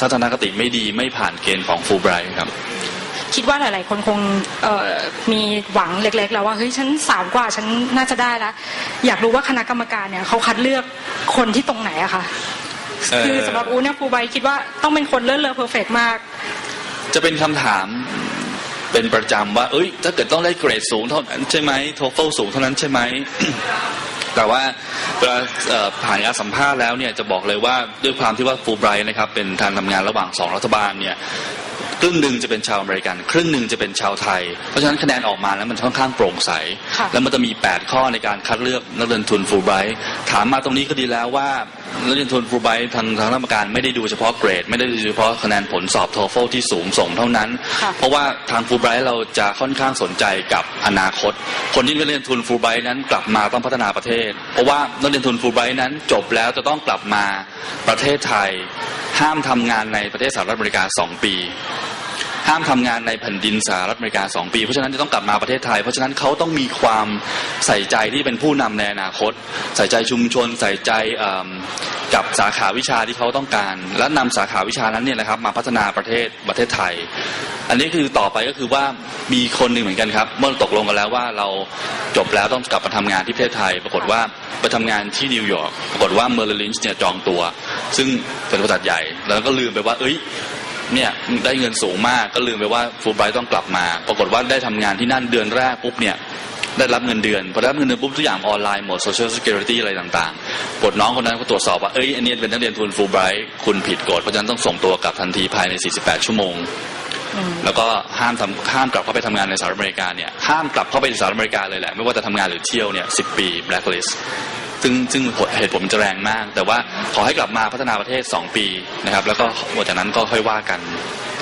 ทัศนคติไม่ดีไม่ผ่านเกณฑ์ของฟูไบรท์ครับคิดว่าหลาย ๆ คนคงเอ่อมีหวังเล็ก ๆ แล้วว่าเฮ้ยฉันสามกว่าฉันน่าจะได้แล้วอยากรู้ว่าคณะกรรมการเนี่ยเขาคัดเลือกคนที่ตรงไหนอะคะเอ่อคือสำหรับอูเนี่ยฟูไบคิดว่าต้องเป็นคนเลิศเลอเพอร์เฟกมาก จะเป็นคำถามเป็นประจำว่า เอ้ย ถ้าเกิดต้องได้เกรดสูงเท่านั้นใช่ไหมโทเฟลสูงเท่านั้นใช่ไหม แต่ว่าเวลาผ่านการสัมภาษณ์แล้วเนี่ยจะบอกเลยว่าด้วยความที่ว่าฟูไบรท์นะครับเป็นการทำงานระหว่างสองรัฐบาลเนี่ย ครึ่งหนึ่งจะเป็นชาวอเมริกัน ครึ่งหนึ่งจะเป็นชาวไทย เพราะฉะนั้นคะแนนออกมาแล้วมันค่อนข้างโปร่งใสค่ะแล้วมันจะมี 8 ข้อในการคัดเลือกนักเรียนทุนฟูไบรท์ถามมาตรงนี้ก็ดีแล้วว่านักเรียนทุนฟูไบรท์ทางทางรัฐการไม่ได้ดูเฉพาะเกรด ไม่ได้ดูเฉพาะคะแนนผลสอบโทเฟลที่สูงส่งเท่านั้นค่ะเพราะว่าทางฟูไบรท์เราจะค่อนข้างสนใจกับอนาคต คนที่เรียนทุนฟูไบรท์นั้นกลับมาต้องพัฒนาประเทศ เพราะว่านักเรียนทุนฟูไบรท์นั้นจบแล้วจะต้องกลับมาประเทศไทย ห้ามทำงานในประเทศสหรัฐอเมริกาสองปี ห้ามทำงานในแผ่นดินสหรัฐอเมริกา2ปี เพราะฉะนั้นจะต้องกลับมาประเทศไทย เพราะฉะนั้นเขาต้องมีความใส่ใจที่เป็นผู้นำในอนาคต ใส่ใจชุมชน ใส่ใจกับสาขาวิชาที่เขาต้องการ และนำสาขาวิชานั้นเนี่ยนะครับมาพัฒนาประเทศประเทศไทย อันนี้คือต่อไปก็คือว่ามีคนหนึ่งเหมือนกันครับ เมื่อตกลงกันแล้วว่าเราจบแล้วต้องกลับมาทำงานที่ประเทศไทย ปรากฏว่าไปทำงานที่นิวยอร์กปรากฏว่าเมอร์ลินช์เนี่ยจองตัว ซึ่งเป็นบริษัทใหญ่แล้วก็ลืมไปว่าเอ้ย เนี่ยได้เงินสูงมากก็ลืมไปว่าฟูลไบรท์ต้องกลับมา ปรากฏว่าได้ทำงานที่นั่นเดือนแรกปุ๊บเนี่ยได้รับเงินเดือนพอได้รับเงินเดือนปุ๊บทุกอย่างออนไลน์หมด social security อะไรต่างๆกดน้องคนนั้นก็ตรวจสอบว่าเอ้ยอันนี้เป็นนักเรียนทุนฟูลไบรท์คุณผิดกฎเพราะฉะนั้นต้องส่งตัวกลับทันทีภายใน 48 ชั่วโมง แล้วก็ห้ามทำห้ามกลับเข้าไปทำงานในสหรัฐอเมริกาเนี่ยห้ามกลับเข้าไปในสหรัฐอเมริกาเลยแหละ ไม่ว่าจะทำงานหรือเที่ยวเนี่ย10ปี blacklist ซึ่งซึ่งเหตุผลมันจะแรงมาก แต่ว่าขอให้กลับมาพัฒนาประเทศ 2 ปีนะครับ แล้วก็หลังจากนั้นก็ค่อยว่ากัน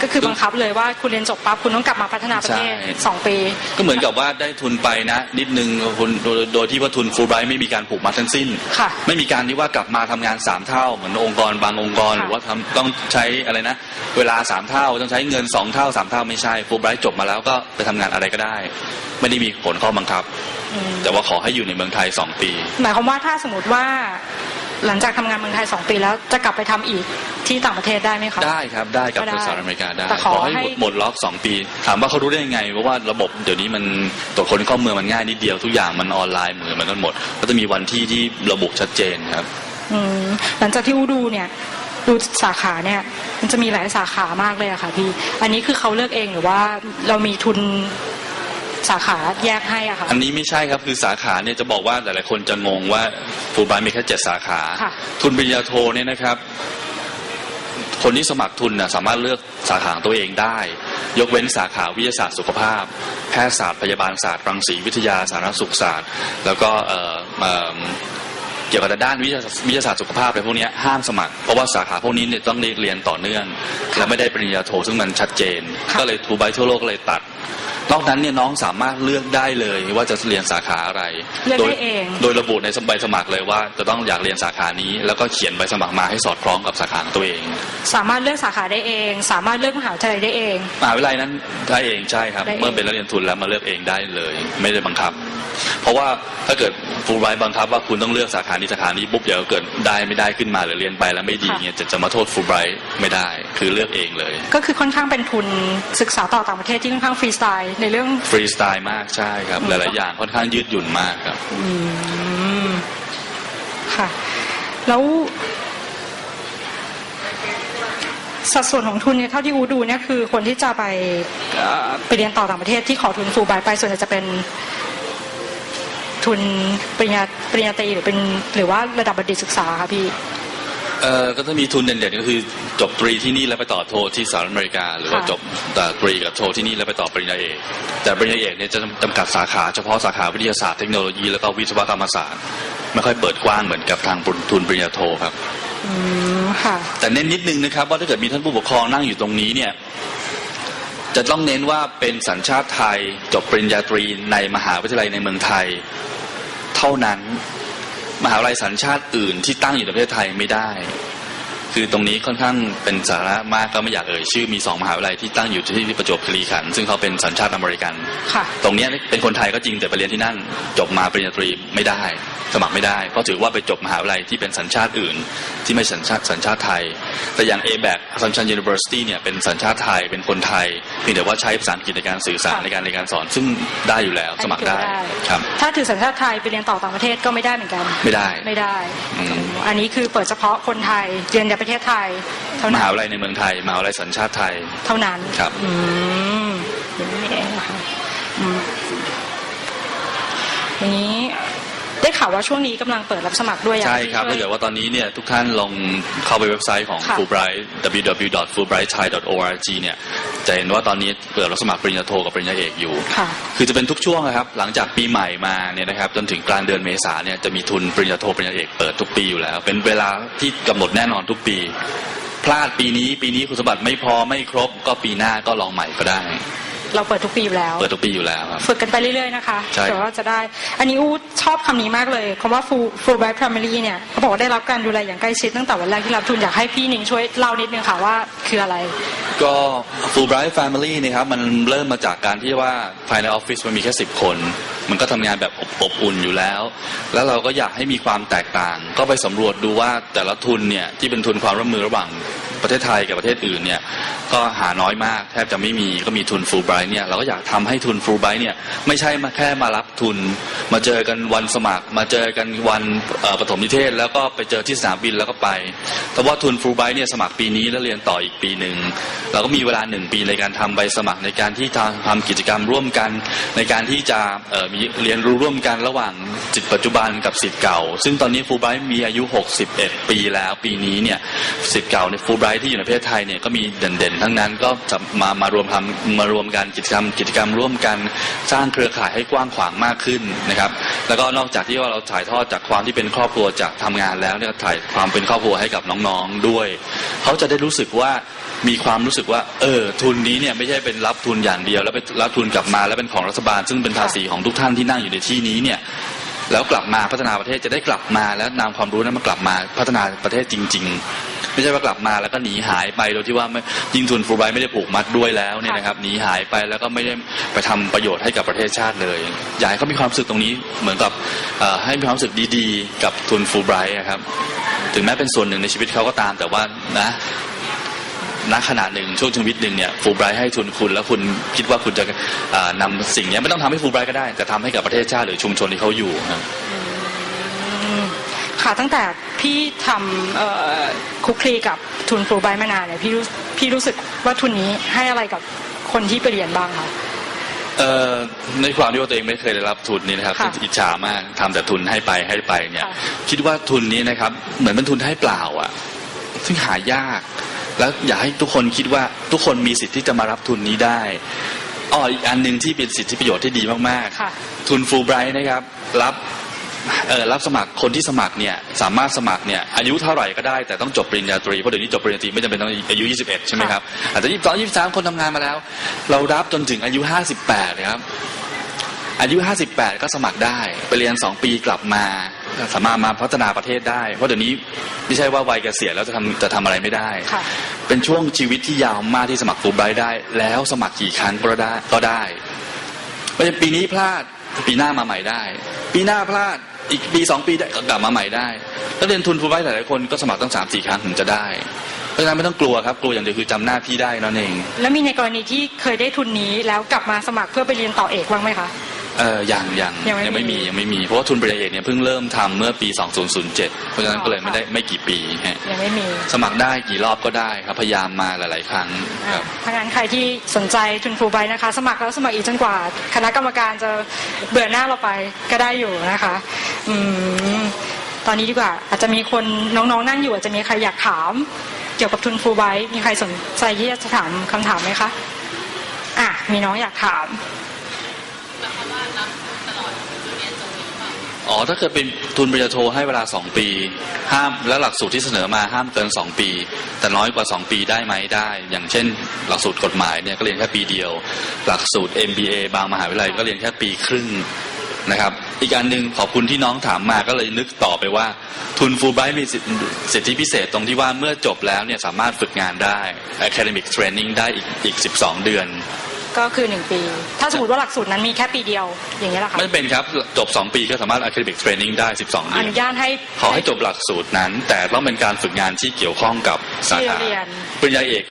ก็คือบังคับเลยว่าคุณเรียนจบปั๊บคุณต้องกลับมาพัฒนาประเทศใช่สองปี ก็เหมือนกับว่าได้ทุนไปนะ นิดนึงคุณโดยโดยที่ว่าทุนฟูลไบรท์ไม่มีการผูกมัดทั้งสิ้นค่ะไม่มีการที่ว่ากลับมาทำงานสามเท่า เหมือนองค์กรบางองค์กรค่ะหรือว่าทำต้องใช้อะไรนะ เวลาสามเท่าต้องใช้เงินสองเท่าสามเท่าไม่ใช่ฟูลไบรท์จบมาแล้วก็ไปทำงานอะไรก็ได้ ไม่ได้มีผลข้อบังคับอืม แต่ว่าขอให้อยู่ในเมืองไทยสองปี หมายความว่าถ้าสมมติว่าหลังจากทำงานเมืองไทยสองปีแล้วจะกลับไปทำอีกที่ต่างประเทศได้ไหมคะได้ครับได้กับก็ได้สหรัฐอเมริกาได้แต่ขอให้ให้หมดหมดล็อกสองปี ถามว่าเขารู้ได้ยังไงเพราะว่าระบบเดี๋ยวนี้มันตรวจคนเข้าเมืองมันง่ายนิดเดียวทุกอย่างมันออนไลน์เหมือนมันกันหมด ก็จะมีวันที่ที่ระบุชัดเจนครับอืมหลังจากที่อูดูเนี่ยดูสาขาเนี่ยมันจะมีหลายสาขามากเลยอะค่ะพี่ อันนี้คือเขาเลือกเองหรือว่าเรามีทุน สาขาแยกให้อะค่ะ อันนี้ไม่ใช่ครับคือสาขาเนี่ยจะบอกว่าหลายๆคนจะงงว่าฟูลไบรท์มีแค่เจ็ดสาขา ค่ะ ทุนปริญญาโทเนี่ยนะครับ คนที่สมัครทุนน่ะสามารถเลือกสาขาของตัวเองได้ ยกเว้นสาขาวิทยาศาสตร์สุขภาพ แพทยศาสตร์พยาบาลศาสตร์รังสีวิทยาสาธารณสุขศาสตร์ แล้วก็เอ่อเอิ่มเกี่ยวกับด้านวิทยาวิทยาศาสตร์สุขภาพอะไรพวกเนี้ยห้ามสมัคร เพราะว่าสาขาพวกนี้เนี่ยต้องเรียนต่อเนื่องและไม่ได้ปริญญาโทซึ่งมันชัดเจนค่ะก็เลยทูไบทั่วโลกก็เลยตัด นอกนั้นเนี่ยน้องสามารถเลือกได้เลยว่าจะเรียนสาขาอะไร เลือกโดยได้เอง โดยระบุในใบสมัครเลยว่าจะต้องอยากเรียนสาขานี้ แล้วก็เขียนใบสมัครมาให้สอดคล้องกับสาขาของตัวเองสามารถเลือกสาขาได้เอง สามารถเลือกมหาวิทยาลัยได้เอง มหาวิทยาลัยนั้นได้เองใช่ครับ ได้เอง เมื่อเป็นนักเรียนทุนแล้วมาเลือกเองได้เลย ไม่ได้บังคับ เพราะว่าถ้าเกิดฟูลไบรท์บังคับว่าคุณต้องเลือกสาขานี้สาขานี้ปุ๊บเดี๋ยวเกิดได้ไม่ได้ขึ้นมาหรือเรียนไปแล้วไม่ดีเนี่ยจะจะมาโทษฟูลไบรท์ไม่ได้ คือเลือกเองเลย ก็คือค่อนข้างเป็นทุนศึกษาต่อต่างประเทศที่ค่อนข้างฟรีสไตล์ในเรื่องฟรีสไตล์มากใช่ครับ หลายๆอย่างค่อนข้างยืดหยุ่นมากครับ อืมค่ะ แล้ว สัดส่วนของทุนเนี่ยเท่าที่อูดูเนี่ยคือคนที่จะไปเอ่อไปเรียนต่อต่างประเทศที่ขอทุนฟูลไบรท์ไปส่วนใหญ่จะเป็น ทุนปริญญาปริญญาตรีหรือเป็นหรือว่าระดับบัณฑิตศึกษาค่ะพี่ เอ่อก็ถ้ามีทุนเด่นๆก็คือจบตรีที่นี่แล้วไปต่อโทที่สหรัฐอเมริกา หรือว่าค่ะ จบแต่ตรีกับโทที่นี่แล้วไปต่อปริญญาเอกแต่ปริญญาเอกเนี่ยจะจำกัดสาขาเฉพาะสาขาวิทยาศาสตร์เทคโนโลยีแล้วก็วิศวกรรมศาสตร์ไม่ค่อยเปิดกว้างเหมือนกับทางทุนปริญญาโทครับ อืมค่ะ แต่เน้นนิดนึงนะครับว่าถ้าเกิดมีท่านผู้ปกครองนั่งอยู่ตรงนี้เนี่ยจะต้องเน้นว่าเป็นสัญชาติไทยจบปริญญาตรีในมหาวิทยาลัยในเมืองไทย เท่านั้น มหาวิทยาลัยสัญชาติอื่นที่ตั้งอยู่ในประเทศไทยไม่ได้ คือตรงนี้ค่อนข้างเป็นสาระมากก็ไม่อยากเอ่ยชื่อมีสองมหาวิทยาลัยที่ตั้งอยู่ที่ประจวบคีรีขันธ์ซึ่งเขาเป็นสัญชาติอเมริกัน ค่ะ ตรงเนี้ยเป็นคนไทยก็จริงแต่ไปเรียนที่นั่นจบมาปริญญาตรีไม่ได้ สมัครไม่ได้ เพราะถือว่าไปจบมหาวิทยาลัยที่เป็นสัญชาติอื่น ที่ไม่สัญชาติสัญชาติไทย แต่อย่าง a b a c Assumption University เนี่ยเป็นสัญชาติไทยเป็นคนไทยเพียงแต่ว่าใช้ภาษาอังกฤษในการสื่อสารค่ะ ในการในการสอนซึ่งได้อยู่แล้วสมัครได้ครับ ถ้าถือสัญชาติไทยไปเรียนต่อต่างประเทศก็ไม่ได้เหมือนกัน ไม่ได้ ไม่ได้ อืม อันนี้คือเปิดเฉพาะคนไทยเรียนในประเทศไทย เท่ามนั้นหาวิทยาลัยในเมืองไทยมหาวิทยาลัยสัญชาติไทย เท่านั้นครับ อืมอย่างนี้เองนะคะอืมอย่างนี้ได้ข่าวว่าช่วงนี้กำลังเปิดรับสมัครด้วยอยากใช่ครับช่ถ้าเกิดว่าตอนนี้เนี่ยทุกท่านลองเข้าไปเว็บไซต์ของค่ะ Fulbright www.fulbrighthai.org เนี่ย จะเห็นว่าตอนนี้เปิดรับสมัครปริญญาโทกับปริญญาเอกอยู่ ค่ะ คือจะเป็นทุกช่วงนะครับ หลังจากปีใหม่มาเนี่ยนะครับ จนถึงกลางเดือนเมษาเนี่ยจะมีทุนปริญญาโทปริญญาเอกเปิดทุกปีอยู่แล้ว เป็นเวลาที่กำหนดแน่นอนทุกปี พลาดปีนี้ปีนี้คุณสมบัติไม่พอไม่ครบ ก็ปีหน้าก็ลองใหม่ก็ได้ เราเปิดทุกปีอยู่แล้ว เปิดทุกปีอยู่แล้วครับ ฝึกกันไปเรื่อยๆนะคะใช่ เดี๋ยวว่าจะได้ อันนี้อู้ชอบคำนี้มากเลยคำว่า full full bright primary เนี่ยเขาบอกว่าได้รับการดูแลอย่างใกล้ชิดตั้งแต่วันแรกที่รับทุนอยากให้พี่หนิงช่วยเล่านิดนึงค่ะว่าคืออะไร ก็ Fulbright Family นะครับมันเริ่มมาจากการที่ว่าภายในออฟฟิศมันมีแค่สิบคน มันก็ทำงานแบบอบอบอุ่นอยู่แล้ว แล้วเราก็อยากให้มีความแตกต่าง ก็ไปสำรวจดูว่าแต่ละทุนเนี่ยที่เป็นทุนความร่วมมือระหว่าง ประเทศไทยกับประเทศอื่นเนี่ยก็หาน้อยมากแทบจะไม่มีก็มีทุน Fulbright เนี่ยเราก็อยากทำให้ทุน Fulbright เนี่ยไม่ใช่มาแค่มารับทุน มาเจอกันวันสมัคร มาเจอกันวันปฐมนิเทศ แล้วก็ไปเจอที่สนามบินแล้วก็ไป แต่ว่าทุน Fulbright เนี่ยสมัครปีนี้แล้วเรียนต่ออีกปีหนึ่งเราก็มีเวลาหนึ่งปีในการทำใบสมัครในการที่ทำทำกิจกรรมร่วมกัน ในการที่จะเอ่อมีเรียนรู้ร่วมกันระหว่างจิตปัจจุบันกับสิทธิ์เก่า ซึ่งตอนนี้ Fulbright มีอายุ 61 ปีแล้วปีนี้เนี่ยสิทธิ์เก่าในฟรู Fulbright ที่อยู่ในประเทศไทยเนี่ยก็มีเด่นๆ ทั้งนั้นก็จะมามารวมทำมารวมกันกิจกรรม กิจกรรมร่วมกันสร้างเครือข่ายให้กว้างขวางมากขึ้นนะครับ แล้วก็นอกจากที่ว่าเราถ่ายทอดจากความที่เป็นครอบครัวจากทำงานแล้วเนี่ยถ่ายความเป็นครอบครัวให้กับน้องๆด้วย เขาจะได้รู้สึกว่ามีความรู้สึกว่า เออทุนนี้เนี่ยไม่ใช่เป็นรับทุนอย่างเดียว แล้วเป็นรับทุนกลับมาแล้วเป็นของรัฐบาล ซึ่งเป็นภาษีของทุกท่านที่นั่งอยู่ในที่นี้เนี่ยแล้วกลับมาพัฒนาประเทศจะได้กลับมา แล้วนำความรู้นั้นมากลับมาพัฒนาประเทศจริง ๆ ไม่ใช่ว่ากลับมาแล้วก็หนีหายไปโดยที่ว่าไม่ยิ่งทุนฟูไบร์ไม่ได้ผูกมัดด้วยแล้วเนี่ยนะครับหนีหายไปแล้วก็ไม่ได้ไปทำประโยชน์ให้กับประเทศชาติเลยอยากให้เขามีความรู้สึกตรงนี้เหมือนกับให้มีความรู้สึกดีๆ กับทุนฟูไบร์ครับถึงแม้เป็นส่วนหนึ่งในชีวิตเขาก็ตามแต่ว่านะณขณะหนึ่งช่วงชีวิตหนึ่งเนี่ยฟูไบรท์ให้ทุนคุณแล้วคุณคิดว่าคุณจะเอ่อนำสิ่งเนี้ยไม่ต้องทำให้ฟูไบรท์ก็ได้แต่ทำให้กับประเทศชาติหรือชุมชนที่เขาอยู่ครับ ค่ะตั้งแต่พี่ทำเอ่อคลุกคลีกับทุนฟูลไบรท์มานานเนี่ยพี่รู้พี่รู้สึกว่าทุนนี้ให้อะไรกับคนที่ไปเรียนบ้างคะเอ่อในความที่ว่าตัวเองไม่เคยได้รับทุนนี้นะครับค่ะอิจฉามากทำแต่ทุนให้ไปให้ไปเนี่ยค่ะคิดว่าทุนนี้นะครับ เหมือนเป็นทุนให้เปล่าอะ ซึ่งหายาก แล้วอยากให้ทุกคนคิดว่าทุกคนมีสิทธิ์ที่จะมารับทุนนี้ได้อ้ออีกอันหนึ่งที่เป็นสิทธิประโยชน์ที่ดีมากค่ะๆทุนฟูลไบรท์นะครับ รับเอ่อ รับสมัครคนที่สมัครเนี่ยสามารถสมัครเนี่ยอายุเท่าไหร่ก็ได้แต่ต้องจบปริญญาตรีเพราะเดี๋ยวนี้จบปริญญาตรีไม่จำเป็นต้องอายุ 21 ใช่ไหมครับอาจจะ22 23 คนทำงานมาแล้ว เรารับจนถึงอายุ 58นะครับอายุ 58 ก็สมัครได้ ไปเรียน 2 ปีกลับมา สามารถมาพัฒนาประเทศได้ เพราะเดี๋ยวนี้ไม่ใช่ว่าวัยเกษียณแล้วจะทำจะทำอะไรไม่ได้ค่ะเป็นช่วงชีวิตที่ยาวมากที่สมัครฟูลไบรท์ได้ แล้วสมัครกี่ครั้งก็ได้ก็ได้ไม่ใช่ปีนี้พลาดปีหน้ามาใหม่ได้ ปีหน้าพลาด อีกปีสองปีได้ก็กลับมาใหม่ได้แล้วเรียนทุนฟูลไบรท์หลายๆคนก็สมัครตั้งสามสี่ครั้งถึงจะได้ เพราะฉะนั้นไม่ต้องกลัวครับ กลัวอย่างเดียวคือจำหน้าที่ได้นั่นเองแล้วมีในกรณีที่เคยได้ทุนนี้แล้วกลับมาสมัครเพื่อไปเรียนต่อเอกบ้างไหมคะ เออยังยังยังไม่ยังไม่มีมียังไม่มี เพราะว่าทุนปริญญาเอกเนี่ยเพิ่งเริ่มทำเมื่อปี 2007 เพราะฉะนั้นก็เลยไม่ได้ไม่กี่ปีฮะยังไม่มี สมัครได้กี่รอบก็ได้ครับพยายามมาหลาย ๆ ครั้งครับ ถ้างั้นใครที่สนใจทุนฟูลไบรท์นะคะ สมัครแล้วสมัครอีกจนกว่า คณะกรรมการจะเบื่อหน้าเราไปก็ได้อยู่นะคะ อืมตอนนี้ดีกว่า อาจจะมีคนน้องๆนั่งอยู่อาจจะมีใครอยากถาม เกี่ยวกับทุนฟูลไบต์มีใครสนใจที่จะถามคำถามไหมคะอะมีน้องอยากถามอ๋อถ้าเกิดเป็นทุนปริญญาโทให้เวลา2ปี ห้ามและหลักสูตรที่เสนอมาห้ามเกิน2ปี แต่น้อยกว่า2ปีได้ไหมได้ อย่างเช่น หลักสูตรกฎหมายเนี่ยก็เรียนแค่ปีเดียว หลักสูตร MBA บางมหาวิทยาลัยก็เรียนแค่ปีครึ่งนะครับ อีกอันหนึ่งขอบคุณที่น้องถามมาก็เลยนึกต่อไปว่า ทุนฟูลไบรท์มีสิทธิสิทธิพิเศษตรงที่ว่าเมื่อจบแล้วเนี่ยสามารถฝึกงานได้ academic training ได้อีกอีก 12 เดือนก็คือหนึ่งปี ถ้าสมมติว่าหลักสูตรนั้นมีแค่ปีเดียว อย่างนี้ยแหละค่ะไม่เป็นครับ จบ 2 ปีก็สามารถ academic training ได้ 12อเดือนนุญาตให้ขอให้จบหลักสูตรนั้น แต่ต้องเป็นการฝึกงานที่เกี่ยวข้องกับสาที่ขาเรียนปริญญาเอก